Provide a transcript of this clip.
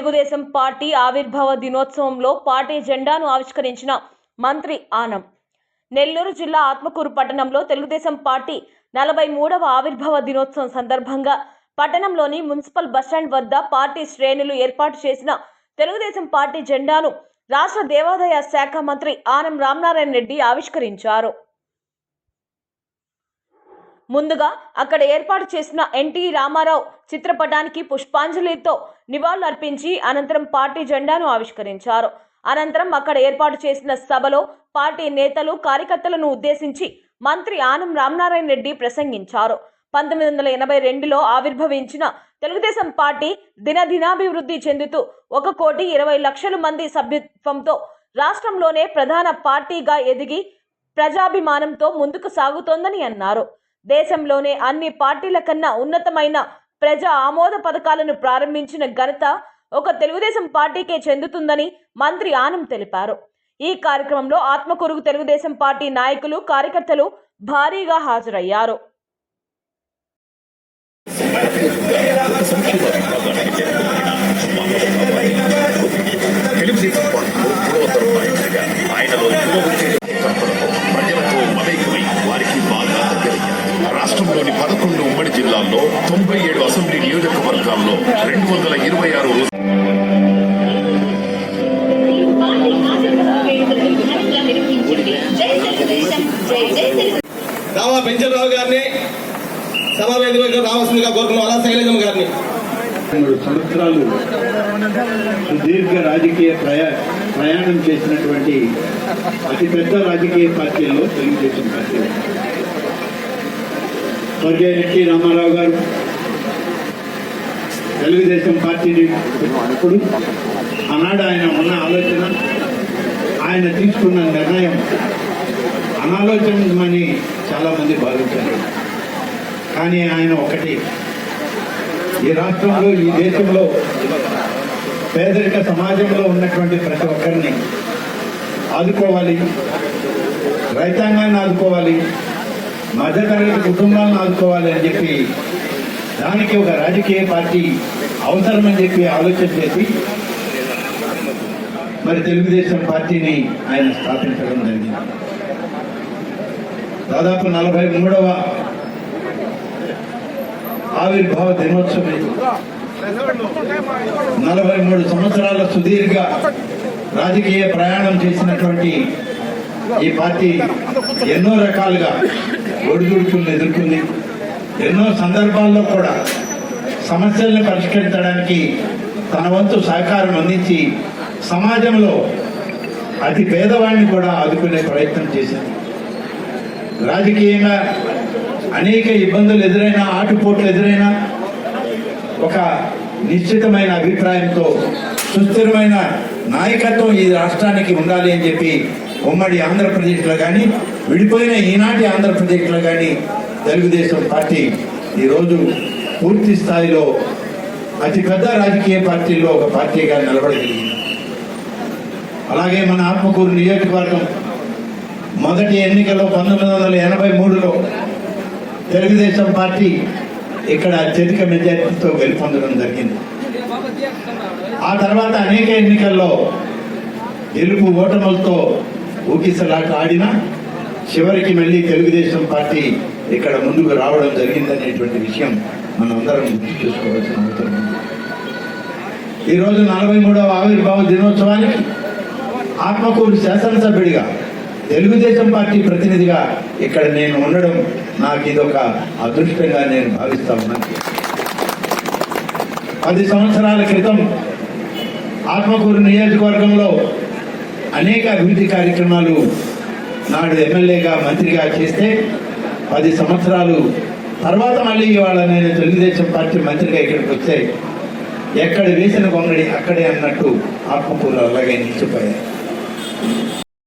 Telugu Desam party ఆవిర్భావ దినోత్సవంలో party జెండాను ఆవిష్కరించిన మంత్రి ఆనం. నెల్లూరు జిల్లా ఆత్మకూరు పట్టణంలో తెలుగుదేశం పార్టీ నలభై మూడవ ఆవిర్భావ దినోత్సవం సందర్భంగా పట్టణంలోని మున్సిపల్ బస్టాండ్ వద్ద పార్టీ శ్రేణులు ఏర్పాటు చేసిన తెలుగుదేశం పార్టీ జెండాను రాష్ట్ర దేవాదాయ శాఖ మంత్రి ఆనం రామనారాయణ రెడ్డి ఆవిష్కరించారు. ముందుగా అక్కడ ఏర్పాటు చేసిన ఎన్టీ రామారావు చిత్రపటానికి పుష్పాంజలితో నివాళులర్పించి అనంతరం పార్టీ జెండాను ఆవిష్కరించారు. అనంతరం అక్కడ ఏర్పాటు చేసిన సభలో పార్టీ నేతలు కార్యకర్తలను ఉద్దేశించి మంత్రి ఆనం రామనారాయణ రెడ్డి ప్రసంగించారు. పంతొమ్మిది వందల ఎనభై రెండులో ఆవిర్భవించిన తెలుగుదేశం పార్టీ దినదినాభివృద్ధి చెందుతూ ఒక కోటి ఇరవై లక్షల మంది సభ్యత్వంతో రాష్ట్రంలోనే ప్రధాన పార్టీగా ఎదిగి ప్రజాభిమానంతో ముందుకు సాగుతోందని అన్నారు. దేశంలోనే అన్ని పార్టీల కన్నా ఉన్నతమైన ప్రజా ఆమోద పథకాలను ప్రారంభించిన ఘనత ఒక తెలుగుదేశం పార్టీకే చెందుతుందని మంత్రి ఆనం తెలిపారు. ఈ కార్యక్రమంలో ఆత్మకూరుకు తెలుగుదేశం పార్టీ నాయకులు కార్యకర్తలు భారీగా హాజరయ్యారు. సమావేశంగా రావాల్సిందిగా కోరుతున్నాం. అలా శైలజమ్మ గారిని. మూడు సంవత్సరాలు సుదీర్ఘ రాజకీయ ప్రయా ప్రయాణం చేసినటువంటి అతిపెద్ద రాజకీయ పార్టీల్లో తెలుగుదేశం పార్టీ. స్వర్గీయ ఎన్టీ రామారావు గారు తెలుగుదేశం పార్టీని అప్పుడు ఆనాడు ఆయన ఉన్న ఆలోచన ఆయన తీసుకున్న నిర్ణయం అనాలోచనమని చాలామంది భావించారు. కానీ ఆయన ఒకటి. ఈ రాష్ట్రంలో ఈ దేశంలో పేదరిక సమాజంలో ఉన్నటువంటి ప్రతి ఒక్కరిని ఆదుకోవాలి రైతాంగాన్ని ఆదుకోవాలి మధ్యతరగతి కుటుంబాలను ఆదుకోవాలి అని చెప్పి దానికి ఒక రాజకీయ పార్టీ అవసరమని చెప్పి ఆలోచన చేసి మరి తెలుగుదేశం పార్టీని ఆయన స్థాపించడం జరిగింది. దాదాపు నలభై మూడవ ఆవిర్భావ దినోత్సవం నలభై మూడు సంవత్సరాల సుదీర్ఘ రాజకీయ ప్రయాణం చేసినటువంటి ఈ పార్టీ ఎన్నో రకాలుగా ఒడిదుడుకులను ఎదుర్కొంది. ఎన్నో సందర్భాల్లో కూడా సమస్యలను పరిష్కరించడానికి తన వంతు సహకారం అందించి సమాజంలో అతి పేదవాడిని కూడా ఆదుకునే ప్రయత్నం చేసింది. రాజకీయంగా అనేక ఇబ్బందులు ఎదురైనా ఆటుపోట్లు ఎదురైనా ఒక నిశ్చితమైన అభిప్రాయంతో సుస్థిరమైన నాయకత్వం ఈ రాష్ట్రానికి ఉండాలి అని చెప్పి ఉమ్మడి ఆంధ్రప్రదేశ్లో కానీ విడిపోయిన ఈనాటి ఆంధ్రప్రదేశ్లో కానీ తెలుగుదేశం పార్టీ ఈరోజు పూర్తి స్థాయిలో అతిపెద్ద రాజకీయ పార్టీల్లో ఒక పార్టీగా నిలబడగలిగింది. అలాగే మన ఆత్మకూరు నియోజకవర్గం మొదటి ఎన్నికలో పంతొమ్మిది వందల ఎనభై మూడులో తెలుగుదేశం పార్టీ ఇక్కడ అత్యధిక మెజార్టీతో గెలుపొందడం జరిగింది. ఆ తర్వాత అనేక ఎన్నికల్లో గెలుపు ఓటములతో ఊకిసలాట ఆడిన చివరికి మళ్ళీ తెలుగుదేశం పార్టీ ఇక్కడ ముందుకు రావడం జరిగిందనేటువంటి విషయం మనం అందరం గుర్తు చేసుకోవాల్సిన అవసరం ఉంది. ఈరోజు నలభై మూడవ ఆవిర్భావ దినోత్సవానికి ఆత్మకూరు శాసనసభ్యుడిగా తెలుగుదేశం పార్టీ ప్రతినిధిగా ఇక్కడ నేను ఉండడం నాకు ఇదొక అదృష్టంగా నేను భావిస్తా ఉన్నాను పది సంవత్సరాల క్రితం ఆత్మకూరు నియోజకవర్గంలో అనేక అభివృద్ధి కార్యక్రమాలు నాడు ఎమ్మెల్యేగా మంత్రిగా చేస్తే పది సంవత్సరాలు తర్వాత మళ్ళీ ఇవాళ నేను తెలుగుదేశం పార్టీ మంత్రిగా ఇక్కడికి వస్తే ఎక్కడ వేసిన కొంగడి అక్కడే అన్నట్టు ఆత్మకూరు అలాగే నిలిచిపోయాయి.